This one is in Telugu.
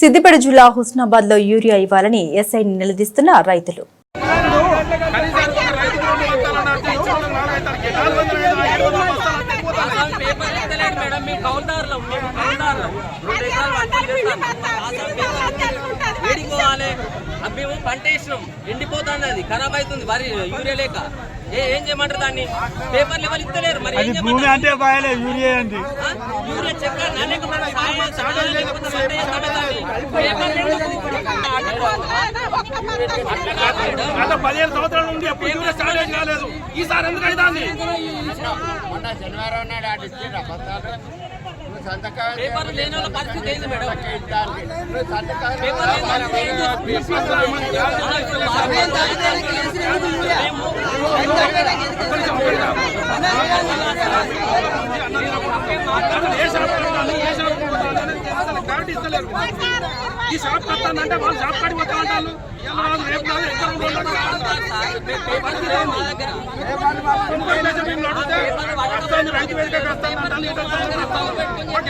సిద్దిపేట జిల్లా హుస్నాబాద్లో యూరియా ఇవ్వాలని ఎస్ఐని నిలదీస్తున్న రైతులు. పేపర్ మేము పేపర్ పంట వేసినాం. ఎండిపోతుంది అది. ఖరాబ్ అవుతుంది. వరి యూరియా లేక. ఏ చేయమంటారు దాన్ని? పేపర్లు ఎవరు ఇస్తలేరు. మరి ఏం చేయమంటారు? అంటే బాయలే యూరియా అంటే గత పదిహేను సంవత్సరాల నుండి ఎప్పుడు యూరియా స్టార్టేజ్ కాలేదు. ఈసారి ఎందుకు అవుతుంది మొన్న శనివారం నాడు అబద్ధాలు నువ్వు సంతకాలు చేస్తుంది? ఈ షాప్ కట్టానంటే వాళ్ళు షాప్ పోతామంటారు ఇవాళ వాళ్ళు రేపు కాదు, ఎక్కడ వస్తుంది, రైతు వేదిక వస్తుంది అంటారు, ఇటు వస్తుంది, అటు వస్తుంది. మాకు